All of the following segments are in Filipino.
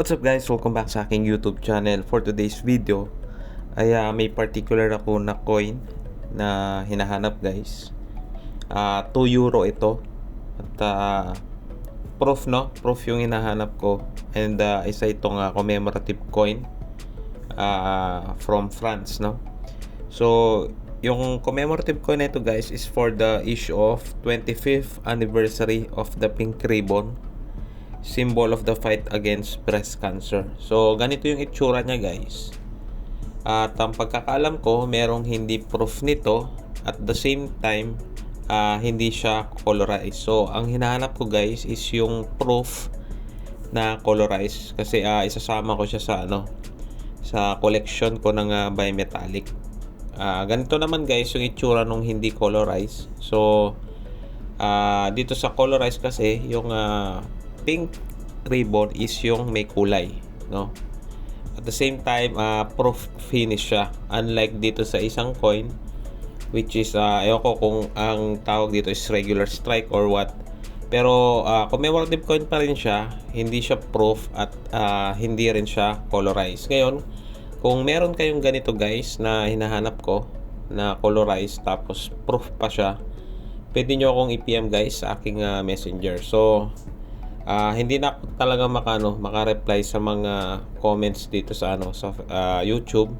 What's up guys? Welcome back sa aking YouTube channel. For today's video, ay ah, may particular ako na coin na hinahanap guys. Ah 2 euro ito. At ah, proof no? Proof yung hinahanap ko. And ah, isa itong ah, commemorative coin ah, from France no. So, yung commemorative coin na ito guys is for the issue of 25th anniversary of the Pink Ribbon symbol of the fight against breast cancer. So, ganito yung itsura niya guys. At ang pagkakaalam ko, merong hindi proof nito at the same time, ah, hindi siya colorized. So, ang hinahanap ko guys is yung proof na colorized kasi ah, isasama ko siya sa ano sa collection ko ng ah, bimetallic. Ah, ganito naman guys yung itsura nung hindi colorized. So, ah, dito sa colorized kasi yung ah, pink ribbon is yung may kulay, no? At the same time, ah, proof finish siya. Unlike dito sa isang coin, which is, uh, ewan ko kung ang tawag dito is regular strike or what. Pero, ah, commemorative coin pa rin siya. Hindi siya proof at ah, hindi rin siya colorized. Ngayon, kung meron kayong ganito guys na hinahanap ko na colorized tapos proof pa siya, pwede nyo akong i-PM guys sa aking ah, messenger. So, ah, hindi na ako talaga makano, maka-reply sa mga comments dito sa ano sa ah, YouTube.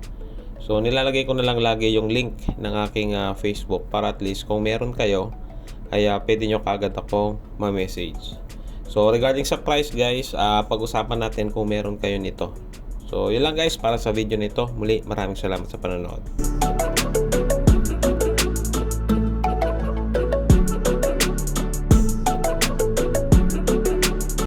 So, nilalagay ko na lang lagi yung link ng aking ah, Facebook para at least kung meron kayo, ay ah, pwede nyo kagad akong ma-message. So, regarding sa price guys, ah, pag-usapan natin kung meron kayo nito. So, yun lang guys para sa video nito. Muli, maraming salamat sa panonood.